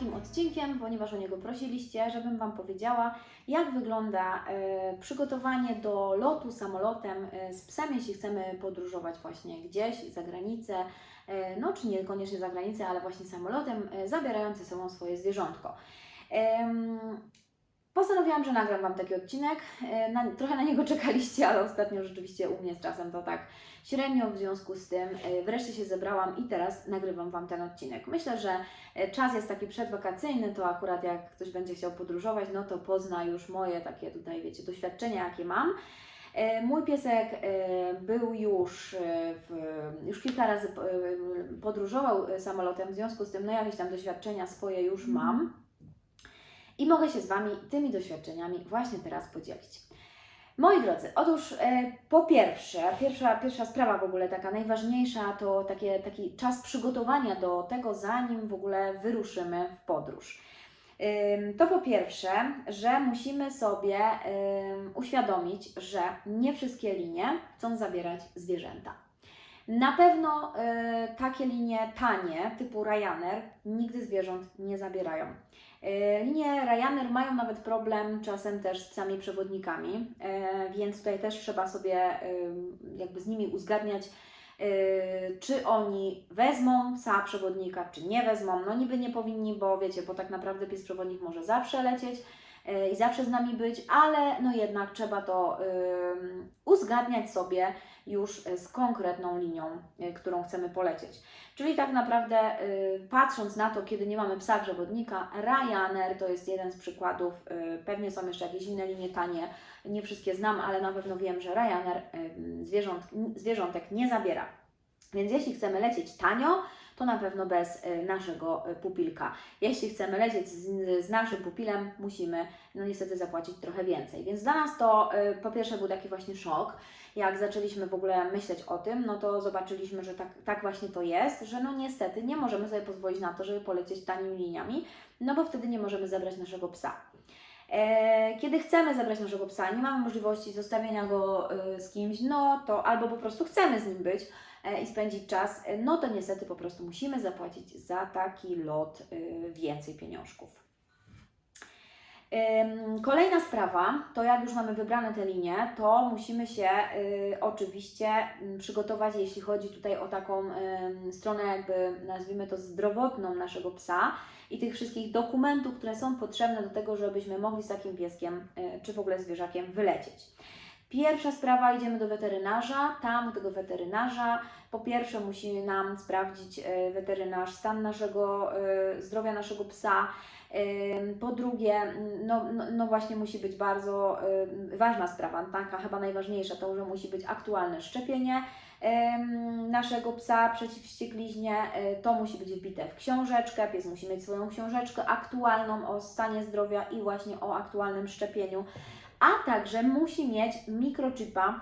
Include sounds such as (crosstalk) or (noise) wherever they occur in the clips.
takim odcinkiem, ponieważ o niego prosiliście, żebym Wam powiedziała, jak wygląda e, przygotowanie do lotu samolotem e, z psem, jeśli chcemy podróżować właśnie gdzieś za granicę, e, no czy niekoniecznie za granicę, ale właśnie samolotem, zabierając ze sobą swoje zwierzątko. Postanowiłam, że nagram Wam taki odcinek. E, Na, trochę na niego (laughs) czekaliście, ale ostatnio rzeczywiście u mnie z czasem to tak średnio, w związku z tym e, wreszcie się zebrałam i teraz nagrywam Wam ten odcinek. Myślę, że e, czas jest taki przedwakacyjny, to akurat jak ktoś będzie chciał podróżować, no to pozna już moje takie tutaj, wiecie, doświadczenia, jakie mam. Mój piesek był już, w, już kilka razy podróżował samolotem, w związku z tym no jakieś tam doświadczenia swoje już mam i mogę się z Wami tymi doświadczeniami właśnie teraz podzielić. Moi drodzy, otóż e, po pierwsze, pierwsza, pierwsza sprawa w ogóle taka najważniejsza to takie, taki czas przygotowania do tego, zanim w ogóle wyruszymy w podróż. To po pierwsze, że musimy sobie uświadomić, że nie wszystkie linie chcą zabierać zwierzęta. Na pewno y, takie linie tanie, typu Ryanair, nigdy zwierząt nie zabierają. Y, Linie Ryanair mają nawet problem czasem też z psami przewodnikami, y, więc tutaj też trzeba sobie jakby z nimi uzgadniać, y, czy oni wezmą psa przewodnika, czy nie wezmą. No niby nie powinni, bo wiecie, bo tak naprawdę pies przewodnik może zawsze lecieć i zawsze z nami być, ale no jednak trzeba to uzgadniać sobie już z konkretną linią, y, którą chcemy polecieć. Czyli tak naprawdę y, patrząc na to, kiedy nie mamy psa przewodnika, Ryanair to jest jeden z przykładów. Y, pewnie są jeszcze jakieś inne linie tanie, nie wszystkie znam, ale na pewno wiem, że Ryanair zwierząt, zwierzątek nie zabiera. Więc jeśli chcemy lecieć tanio, to na pewno bez y, naszego y, pupilka. Jeśli chcemy lecieć z, z naszym pupilem, musimy no niestety zapłacić trochę więcej. Więc dla nas to y, po pierwsze był taki właśnie szok, jak zaczęliśmy w ogóle myśleć o tym, no to zobaczyliśmy, że tak, tak właśnie to jest, że no niestety nie możemy sobie pozwolić na to, żeby polecieć tanimi liniami, no bo wtedy nie możemy zabrać naszego psa. E, Kiedy chcemy zabrać naszego psa, nie mamy możliwości zostawienia go e, z kimś, no to albo po prostu chcemy z nim być e, i spędzić czas, e, no to niestety po prostu musimy zapłacić za taki lot e, więcej pieniążków. Kolejna sprawa to jak już mamy wybrane te linie, to musimy się oczywiście przygotować, jeśli chodzi tutaj o taką stronę jakby nazwijmy to zdrowotną naszego psa i tych wszystkich dokumentów, które są potrzebne do tego, żebyśmy mogli z takim pieskiem czy w ogóle zwierzakiem wylecieć. Pierwsza sprawa, idziemy do weterynarza. Tam u tego weterynarza po pierwsze musi nam sprawdzić y, weterynarz stan naszego y, zdrowia naszego psa, Po drugie, no, no, no właśnie musi być bardzo ważna sprawa, taka chyba najważniejsza, to, że musi być aktualne szczepienie naszego psa przeciw wściekliźnie. Y, To musi być wbite w książeczkę, pies musi mieć swoją książeczkę aktualną o stanie zdrowia i właśnie o aktualnym szczepieniu, a także musi mieć mikrochipa,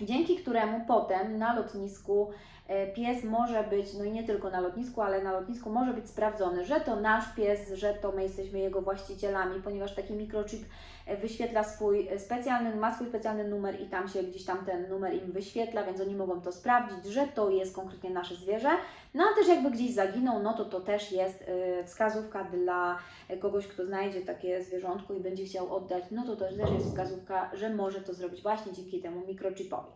dzięki któremu potem na lotnisku e, pies może być, no i nie tylko na lotnisku, ale na lotnisku może być sprawdzony, że to nasz pies, że to my jesteśmy jego właścicielami, ponieważ taki mikrochip e, wyświetla swój specjalny, ma swój specjalny numer i tam się gdzieś tam ten numer im wyświetla, więc oni mogą to sprawdzić, że to jest konkretnie nasze zwierzę. No a też jakby gdzieś zaginął, no to to też jest e, wskazówka dla kogoś, kto znajdzie takie zwierzątko i będzie chciał oddać, no to też jest wskazówka, że może to zrobić właśnie dzięki temu mikrochipowi.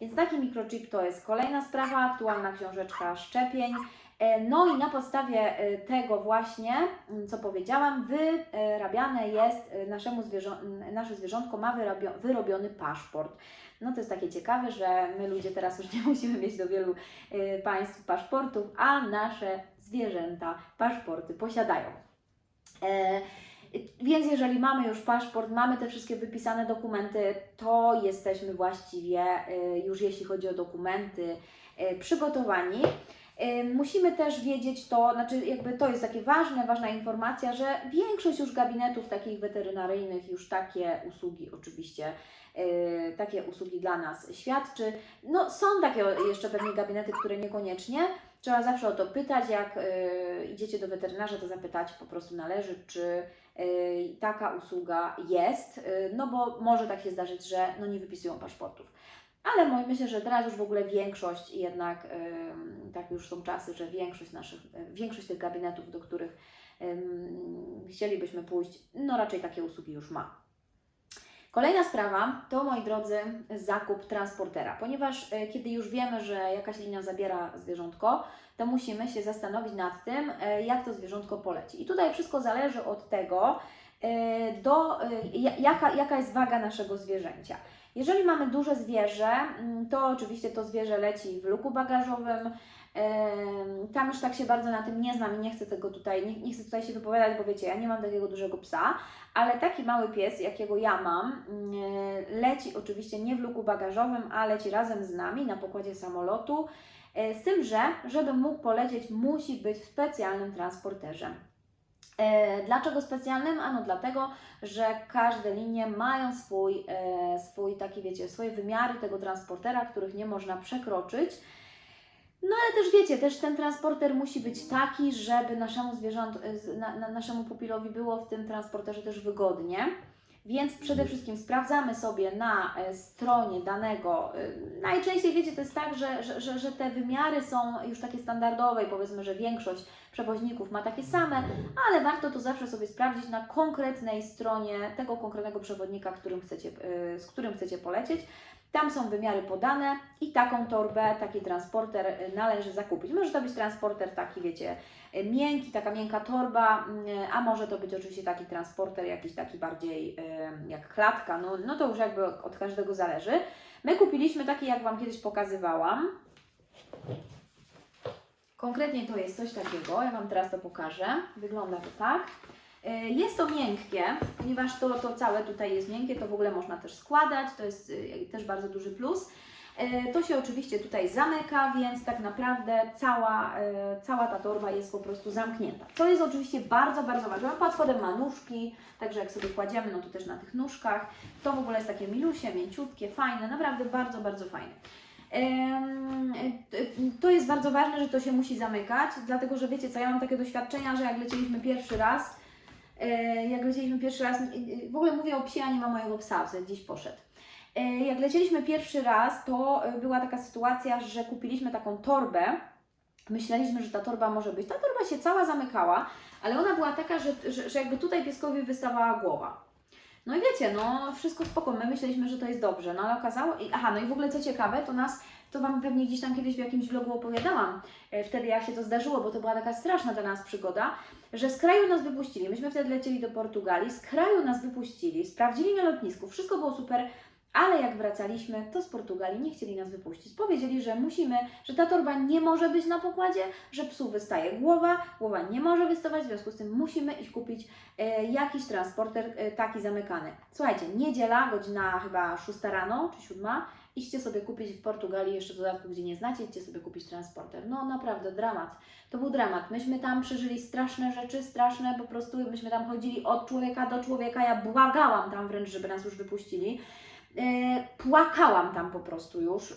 Więc taki mikrochip to jest kolejna sprawa, aktualna książeczka szczepień. E, No i na podstawie e, tego właśnie, m, co powiedziałam, wyrabiane jest e, naszemu zwierzę, m, nasze zwierzątko ma wyrobio, wyrobiony paszport. No to jest takie ciekawe, że my ludzie teraz już nie (laughs) musimy mieć do wielu państw paszportów, a nasze zwierzęta paszporty posiadają. Więc jeżeli mamy już paszport, mamy te wszystkie wypisane dokumenty, to jesteśmy właściwie już jeśli chodzi o dokumenty przygotowani. Musimy też wiedzieć to, znaczy jakby to jest takie ważne, ważna informacja, że większość już gabinetów takich weterynaryjnych już takie usługi oczywiście, e, takie usługi dla nas świadczy. No są takie jeszcze pewnie gabinety, które niekoniecznie. Trzeba zawsze o to pytać, jak e, idziecie do weterynarza, to zapytać po prostu należy, czy e, taka usługa jest, no bo może tak się zdarzyć, że no nie wypisują paszportów. Ale myślę, że teraz już w ogóle większość jednak, tak już są czasy, że większość naszych, e, większość tych gabinetów, do których chcielibyśmy pójść, no raczej takie usługi już ma. Kolejna sprawa to, moi drodzy, zakup transportera, ponieważ e, kiedy już wiemy, że jakaś linia zabiera zwierzątko, to musimy się zastanowić nad tym, e, jak to zwierzątko poleci. I tutaj wszystko zależy od tego, do, ja- jaka, jaka jest waga naszego zwierzęcia. Jeżeli mamy duże zwierzę, mm, to oczywiście to zwierzę leci w luku bagażowym. Tam już tak się bardzo na tym nie znam i nie chcę tego tutaj, nie, nie chcę tutaj się wypowiadać, bo wiecie, ja nie mam takiego dużego psa, ale taki mały pies, jakiego ja mam, mm, leci oczywiście nie w luku bagażowym, a leci razem z nami na pokładzie samolotu. E, Z tym, że żeby mógł polecieć, musi być w specjalnym transporterze. E, Dlaczego specjalnym? Ano dlatego, że każde linie mają swój, e, swój taki, wiecie, swoje wymiary tego transportera, których nie można przekroczyć. No ale też wiecie, też ten transporter musi być taki, żeby naszemu zwierząt, z- na, na, naszemu pupilowi było w tym transporterze też wygodnie. Więc przede wszystkim sprawdzamy sobie na e, stronie danego. e, Najczęściej wiecie, to jest tak, że, że, że, te wymiary są już takie standardowe i powiedzmy, że większość przewoźników ma takie same, ale warto to zawsze sobie sprawdzić na konkretnej stronie tego konkretnego przewodnika, którym chcecie, y, z którym chcecie polecieć. Tam są wymiary podane i taką torbę, taki transporter y, należy zakupić. Może to być transporter taki, wiecie, y, miękki, taka miękka torba, y, a może to być oczywiście taki transporter jakiś taki bardziej jak klatka, no, no to już jakby od każdego zależy. My kupiliśmy taki, jak Wam kiedyś pokazywałam. Konkretnie to jest coś takiego, ja Wam teraz to pokażę. Wygląda to tak. Y, Jest to miękkie, ponieważ to, to całe tutaj jest miękkie, to w ogóle można też składać, to jest y, też bardzo duży plus. Y, To się oczywiście tutaj zamyka, więc tak naprawdę cała, cała ta torba jest po prostu zamknięta. To jest oczywiście bardzo, bardzo ważne. Pod spodem ma nóżki, także jak sobie kładziemy, no to też na tych nóżkach. To w ogóle jest takie milusie, mięciutkie, fajne, naprawdę bardzo, bardzo fajne. To jest bardzo ważne, że to się musi zamykać, dlatego że wiecie co, ja mam takie doświadczenia, że jak lecieliśmy pierwszy raz, e, jak lecieliśmy pierwszy raz, w ogóle mówię o psie, a nie ma mojego psa, co gdzieś poszedł. E, Jak lecieliśmy pierwszy raz, to e, była taka sytuacja, że kupiliśmy taką torbę. Myśleliśmy, że ta torba może być. Ta torba się cała zamykała, ale ona była taka, że, że, że jakby tutaj pieskowi wystawała głowa. No i wiecie, no wszystko spoko, my myśleliśmy, że to jest dobrze, no ale okazało, aha, no i w ogóle co ciekawe, to nas, to Wam pewnie gdzieś tam kiedyś w jakimś vlogu opowiadałam, e, wtedy jak się to zdarzyło, bo to była taka straszna dla nas przygoda, że z kraju nas wypuścili, myśmy wtedy lecieli do Portugalii, z kraju nas wypuścili, sprawdzili na lotnisku, wszystko było super, ale jak wracaliśmy, to z Portugalii nie chcieli nas wypuścić. Powiedzieli, że musimy, że ta torba nie może być na pokładzie, że psu wystaje głowa, głowa nie może wystawać, w związku z tym musimy ich kupić e, jakiś transporter e, taki zamykany. Słuchajcie, niedziela, godzina chyba 6 rano czy 7, idźcie sobie kupić w Portugalii, jeszcze dodatku, gdzie nie znacie, idźcie sobie kupić transporter. No naprawdę, dramat. To był dramat. Myśmy tam przeżyli straszne rzeczy, straszne, po prostu myśmy tam chodzili od człowieka do człowieka, ja błagałam tam wręcz, żeby nas już wypuścili. E, Płakałam tam po prostu już.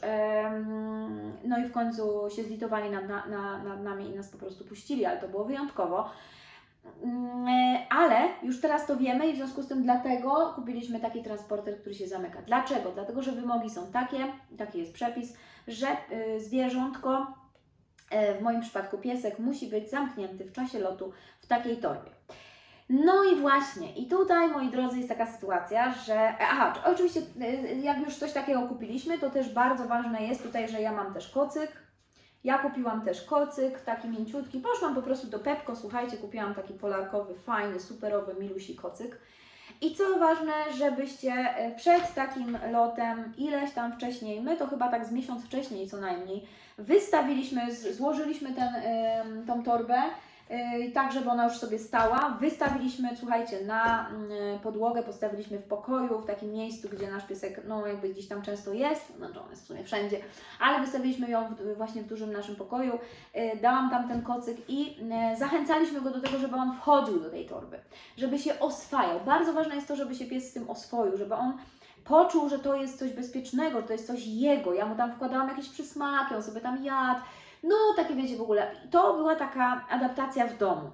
No i w końcu się zlitowali nad, na, na, nad nami i nas po prostu puścili, ale to było wyjątkowo. Mm, e, Ale już teraz to wiemy i w związku z tym dlatego kupiliśmy taki transporter, który się zamyka. Dlaczego? Dlatego, że wymogi są takie, taki jest przepis, że y, zwierzątko, e, w moim przypadku piesek, musi być zamknięty w czasie lotu w takiej torbie. No i właśnie, i tutaj, moi drodzy, jest taka sytuacja, że. Aha, czy- oczywiście, y, jak już coś takiego kupiliśmy, to też bardzo ważne jest tutaj, że ja mam też kocyk. Ja kupiłam też kocyk, taki mięciutki. Poszłam po prostu do Pepko, słuchajcie, kupiłam taki polarkowy, fajny, superowy, milusi kocyk. I co ważne, żebyście e, przed takim lotem, ileś tam wcześniej, my to chyba tak z miesiąc wcześniej co najmniej, wystawiliśmy, złożyliśmy ten, tą torbę, Yy, tak, żeby ona już sobie stała. Wystawiliśmy, słuchajcie, na mm, podłogę, postawiliśmy w pokoju, w takim miejscu, gdzie nasz piesek, no jakby gdzieś tam często jest, znaczy on jest w sumie wszędzie, ale wystawiliśmy ją w, właśnie w dużym naszym pokoju. Yy, Dałam tam ten kocyk i yy, zachęcaliśmy go do tego, żeby on wchodził do tej torby, żeby się oswajał. Bardzo ważne jest to, żeby się pies z tym oswoił, żeby on poczuł, że to jest coś bezpiecznego, że to jest coś jego. Ja mu tam wkładałam jakieś przysmaki, on sobie tam jadł. No, takie wiecie w ogóle. To była taka adaptacja w domu.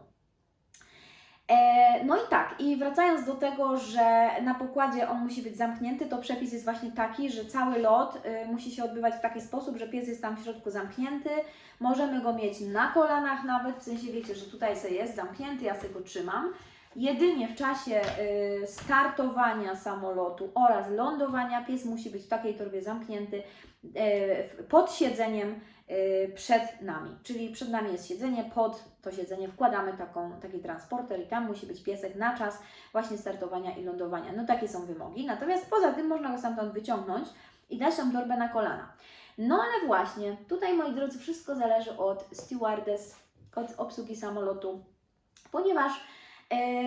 E, no i tak, i wracając do tego, że na pokładzie on musi być zamknięty, to przepis jest właśnie taki, że cały lot y, musi się odbywać w taki sposób, że pies jest tam w środku zamknięty. Możemy go mieć na kolanach nawet, w sensie wiecie, że tutaj sobie jest zamknięty, ja sobie go trzymam. Jedynie w czasie y, startowania samolotu oraz lądowania pies musi być w takiej torbie zamknięty y, pod siedzeniem y, przed nami. Czyli przed nami jest siedzenie, pod to siedzenie wkładamy taką, taki transporter i tam musi być piesek na czas właśnie startowania i lądowania. No takie są wymogi. Natomiast poza tym można go stamtąd wyciągnąć i dać tą torbę na kolana. No ale właśnie, tutaj moi drodzy, wszystko zależy od stewardess, od obsługi samolotu, ponieważ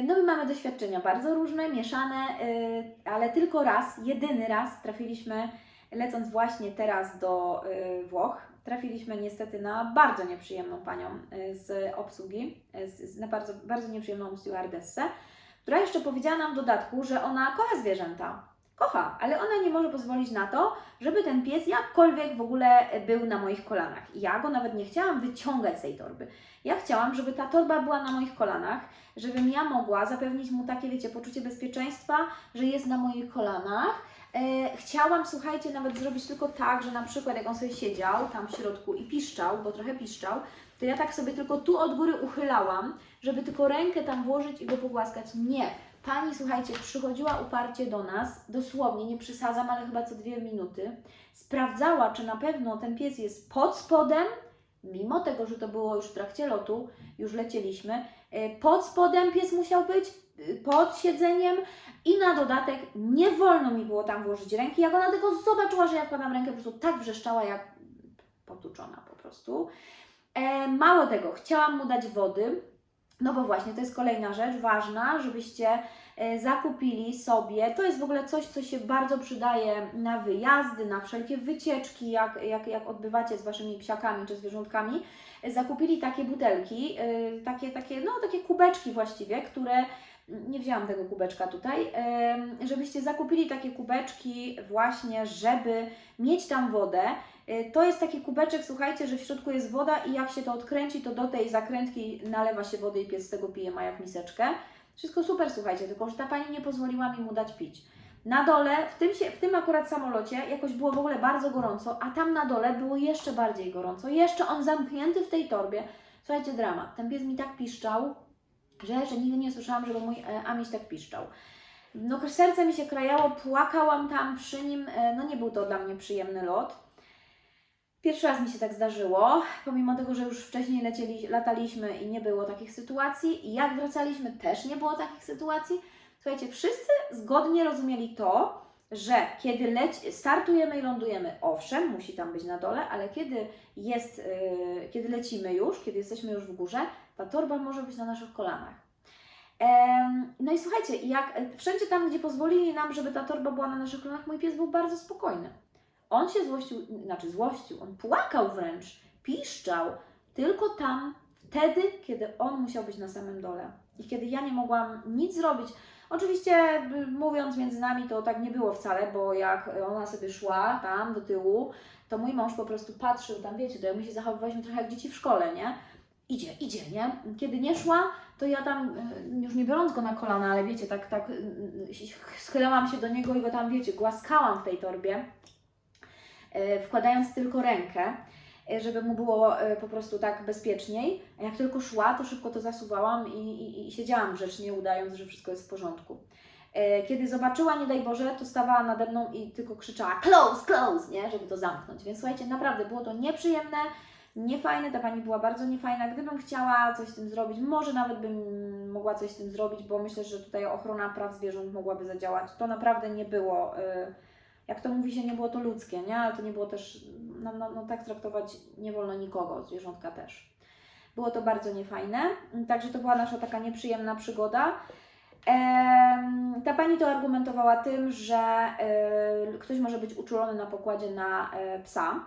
no my mamy doświadczenia bardzo różne, mieszane, e, ale tylko raz, jedyny raz trafiliśmy, lecąc właśnie teraz do e, Włoch, trafiliśmy niestety na bardzo nieprzyjemną panią e, z obsługi, e, na bardzo, bardzo nieprzyjemną stewardessę, która jeszcze powiedziała nam w dodatku, że ona kocha zwierzęta. Kocha, ale ona nie może pozwolić na to, żeby ten pies jakkolwiek w ogóle był na moich kolanach. Ja go nawet nie chciałam wyciągać z tej torby. Ja chciałam, żeby ta torba była na moich kolanach, żebym ja mogła zapewnić mu takie, wiecie, poczucie bezpieczeństwa, że jest na moich kolanach. E, chciałam, słuchajcie, nawet zrobić tylko tak, że na przykład jak on sobie siedział tam w środku i piszczał, bo trochę piszczał, to ja tak sobie tylko tu od góry uchylałam, żeby tylko rękę tam włożyć i go pogłaskać. Nie. Pani, słuchajcie, przychodziła uparcie do nas, dosłownie, nie przesadzam, ale chyba co dwie minuty, sprawdzała, czy na pewno ten pies jest pod spodem, mimo tego, że to było już w trakcie lotu, już lecieliśmy, e, pod spodem pies musiał być, e, pod siedzeniem i na dodatek nie wolno mi było tam włożyć ręki. Jak ona tylko zobaczyła, że ja wkładam rękę, po prostu tak wrzeszczała, jak potuczona po prostu. E, mało tego, chciałam mu dać wody, no bo właśnie to jest kolejna rzecz ważna, żebyście e, zakupili sobie. To jest w ogóle coś, co się bardzo przydaje na wyjazdy, na wszelkie wycieczki, jak, jak, jak odbywacie z waszymi psiakami czy zwierzątkami. E, Zakupili takie butelki, e, takie, takie, no, takie kubeczki właściwie, które nie wzięłam tego kubeczka tutaj, em, żebyście zakupili takie kubeczki właśnie, żeby mieć tam wodę. Y, To jest taki kubeczek, słuchajcie, że w środku jest woda i jak się to odkręci, to do tej zakrętki nalewa się wody i pies z tego pije, ma jak miseczkę. Wszystko super, słuchajcie, tylko że ta pani nie pozwoliła mi mu dać pić. Na dole, w tym, się, w tym akurat samolocie, jakoś było w ogóle bardzo gorąco, a tam na dole było jeszcze bardziej gorąco. Jeszcze on zamknięty w tej torbie. Słuchajcie, dramat. Ten pies mi tak piszczał, że jeszcze nigdy nie słyszałam, żeby mój e, Amiś tak piszczał. No serce mi się krajało, płakałam tam przy nim, e, no nie był to dla mnie przyjemny lot. Pierwszy raz mi się tak zdarzyło, pomimo tego, że już wcześniej lecieli, lataliśmy i nie było takich sytuacji. I jak wracaliśmy, też nie było takich sytuacji. Słuchajcie, wszyscy zgodnie rozumieli to, że kiedy leci, startujemy i lądujemy, owszem, musi tam być na dole, ale kiedy jest, yy, kiedy lecimy już, kiedy jesteśmy już w górze, ta torba może być na naszych kolanach. No i słuchajcie, jak wszędzie tam, gdzie pozwolili nam, żeby ta torba była na naszych kolanach, mój pies był bardzo spokojny. On się złościł, znaczy złościł, on płakał wręcz, piszczał, tylko tam, wtedy, kiedy on musiał być na samym dole. I kiedy ja nie mogłam nic zrobić. Oczywiście, y, mówiąc między nami, to tak nie było wcale, bo jak ona sobie szła tam do tyłu, to mój mąż po prostu patrzył tam, wiecie, to jak my się zachowywaliśmy trochę jak dzieci w szkole, nie? Idzie, idzie, nie? Kiedy nie szła, to ja tam, y, już nie biorąc go na kolana, ale wiecie, tak, tak y, schylałam się do niego i go tam, wiecie, głaskałam w tej torbie, wkładając tylko rękę, y, żeby mu było y, po prostu tak bezpieczniej. A jak tylko szła, to szybko to zasuwałam i, i, i siedziałam grzecznie, udając, że wszystko jest w porządku. Kiedy zobaczyła, nie daj Boże, to stawała nade mną i tylko krzyczała close, close, nie? Żeby to zamknąć. Więc słuchajcie, naprawdę było to nieprzyjemne, niefajne, ta pani była bardzo niefajna. Gdybym chciała coś z tym zrobić, może nawet bym mogła coś z tym zrobić, bo myślę, że tutaj ochrona praw zwierząt mogłaby zadziałać. To naprawdę nie było, jak to mówi się, nie było to ludzkie, nie? Ale to nie było też, no, no, no tak traktować nie wolno nikogo, zwierzątka też. Było to bardzo niefajne, także to była nasza taka nieprzyjemna przygoda. Ta pani to argumentowała tym, że y, ktoś może być uczulony na pokładzie na y, psa.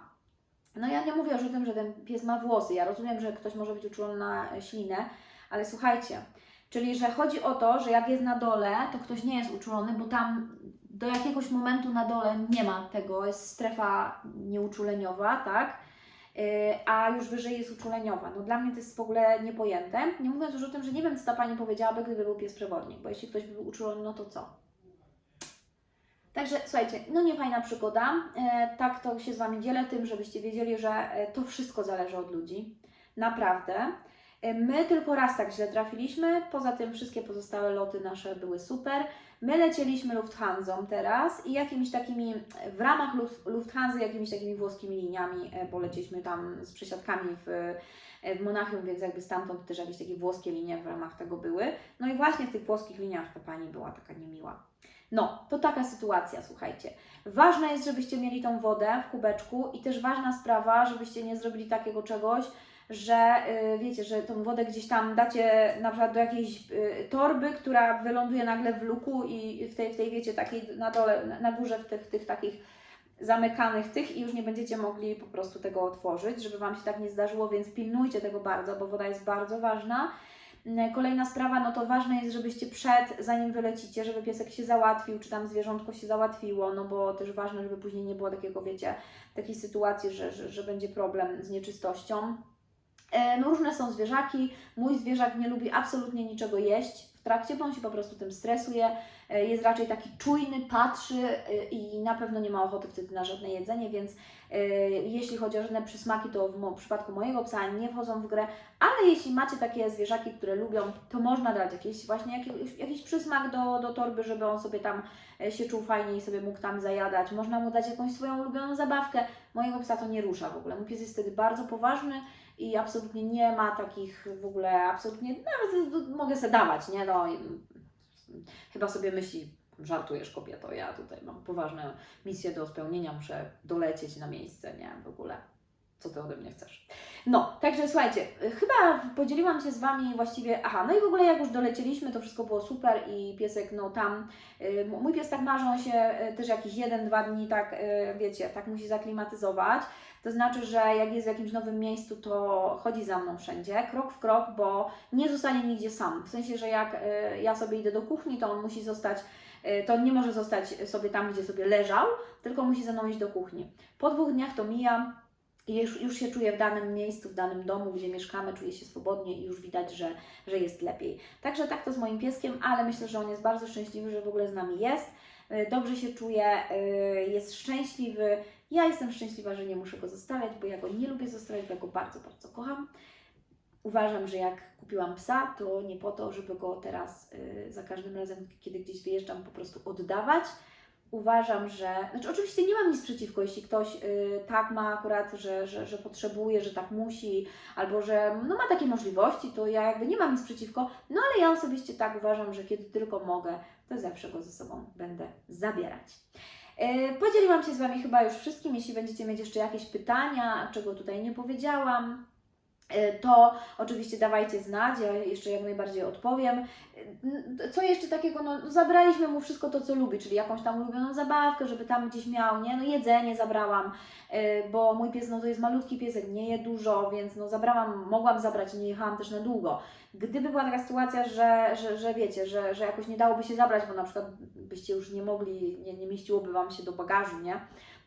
No ja nie mówię już o tym, że ten pies ma włosy. Ja rozumiem, że ktoś może być uczulony na ślinę, ale słuchajcie, czyli że chodzi o to, że jak jest na dole, to ktoś nie jest uczulony, bo tam do jakiegoś momentu na dole nie ma tego, jest strefa nieuczuleniowa, tak? a już wyżej jest uczuleniowa. No dla mnie to jest w ogóle niepojęte. Nie mówiąc już o tym, że nie wiem, co ta Pani powiedziałaby, gdyby był pies przewodnik, bo jeśli ktoś by był uczulony, no to co? Także słuchajcie, no niefajna przygoda. E, tak to się z Wami dzielę tym, żebyście wiedzieli, że e, to wszystko zależy od ludzi. Naprawdę. My tylko raz tak źle trafiliśmy, poza tym wszystkie pozostałe loty nasze były super. My lecieliśmy Lufthansą teraz i jakimiś takimi, w ramach Luft- Lufthansa, jakimiś takimi włoskimi liniami, e, bo leciliśmy tam z przesiadkami w, e, w Monachium, więc jakby stamtąd też jakieś takie włoskie linie w ramach tego były. No i właśnie w tych włoskich liniach ta pani była taka niemiła. No, to taka sytuacja, słuchajcie. Ważne jest, żebyście mieli tą wodę w kubeczku i też ważna sprawa, żebyście nie zrobili takiego czegoś, że y, wiecie, że tą wodę gdzieś tam dacie na przykład do jakiejś y, torby, która wyląduje nagle w luku i w tej, w tej wiecie, takiej na dole, na, górze w tych, tych takich zamykanych tych i już nie będziecie mogli po prostu tego otworzyć, żeby Wam się tak nie zdarzyło, więc pilnujcie tego bardzo, bo woda jest bardzo ważna. Mm, Kolejna sprawa, no to ważne jest, żebyście przed, zanim wylecicie, żeby piesek się załatwił, czy tam zwierzątko się załatwiło, no bo też ważne, żeby później nie było takiego, wiecie, takiej sytuacji, że, że, że będzie problem z nieczystością. E, No różne są zwierzaki. Mój zwierzak nie lubi absolutnie niczego jeść w trakcie, bo on się po prostu tym stresuje. E, Jest raczej taki czujny, patrzy e, i na pewno nie ma ochoty wtedy na żadne jedzenie, więc jeśli chodzi o żadne przysmaki, to w, przypadku mojego psa nie wchodzą w grę, ale jeśli macie takie zwierzaki, które lubią, to można dać jakiś właśnie jakiś, jakiś przysmak do, do torby, żeby on sobie tam się czuł fajnie i sobie mógł tam zajadać. Można mu dać jakąś swoją ulubioną zabawkę. Mojego psa to nie rusza w ogóle. Mój pies jest wtedy bardzo poważny i absolutnie nie ma takich w ogóle, absolutnie, nawet mogę sobie dawać, nie? No, chyba sobie myśli, żartujesz kobieto, ja tutaj mam poważne misje do spełnienia, muszę dolecieć na miejsce, nie? W ogóle, co Ty ode mnie chcesz? No, także słuchajcie, y, chyba podzieliłam się z Wami właściwie, aha, no i w ogóle jak już dolecieliśmy, to wszystko było super i piesek, no tam, y, mój pies tak marzy, on się y, też jakieś jeden, dwa dni tak, wiecie, tak musi zaklimatyzować, to znaczy, że jak jest w jakimś nowym miejscu, to chodzi za mną wszędzie, krok w krok, bo nie zostanie nigdzie sam. W sensie, że jak ja sobie idę do kuchni, to on musi zostać, to nie może zostać sobie tam, gdzie sobie leżał, tylko musi ze mną iść do kuchni. Po dwóch dniach to mija już, już się czuję w danym miejscu, w danym domu, gdzie mieszkamy, czuję się swobodnie i już widać, że, że jest lepiej. Także tak to z moim pieskiem, ale myślę, że on jest bardzo szczęśliwy, że w ogóle z nami jest. Y, Dobrze się czuje, y, jest szczęśliwy. Ja jestem szczęśliwa, że nie muszę go zostawiać, bo ja go nie lubię zostawiać, bo ja go bardzo, bardzo kocham. Uważam, że jak kupiłam psa, to nie po to, żeby go teraz y, za każdym razem, kiedy gdzieś wyjeżdżam, po prostu oddawać. Uważam, że. Znaczy, oczywiście nie mam nic przeciwko, jeśli ktoś y, tak ma akurat, że, że, że potrzebuje, że tak musi, albo że no, ma takie możliwości, to ja jakby nie mam nic przeciwko. No ale ja osobiście tak uważam, że kiedy tylko mogę, to zawsze go ze sobą będę zabierać. E, Podzieliłam się z Wami chyba już wszystkim. Jeśli będziecie mieć jeszcze jakieś pytania, czego tutaj nie powiedziałam, to oczywiście dawajcie znać, ja jeszcze jak najbardziej odpowiem. E, Co jeszcze takiego, no zabraliśmy mu wszystko to, co lubi, czyli jakąś tam ulubioną zabawkę, żeby tam gdzieś miał, nie? No jedzenie zabrałam, e, bo mój pies, no to jest malutki piesek, nie je dużo, więc no zabrałam, mogłam zabrać, nie jechałam też na długo. Gdyby była taka sytuacja, że, że, że wiecie, że, że jakoś nie dałoby się zabrać, bo na przykład byście już nie mogli, nie, nie mieściłoby Wam się do bagażu, nie?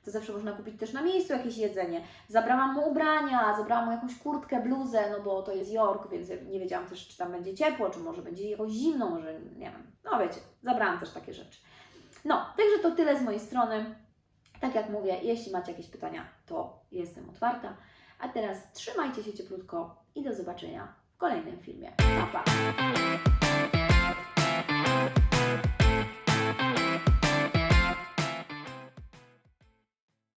To zawsze można kupić też na miejscu jakieś jedzenie. Zabrałam mu ubrania, zabrałam mu jakąś kurtkę, bluzę, no bo to jest York, więc nie wiedziałam też, czy tam będzie ciepło, czy może będzie jakoś zimno, może nie wiem. No wiecie, zabrałam też takie rzeczy. No, także to tyle z mojej strony. Tak jak mówię, jeśli macie jakieś pytania, to jestem otwarta. A teraz trzymajcie się cieplutko i do zobaczenia w kolejnym filmie. Pa, pa!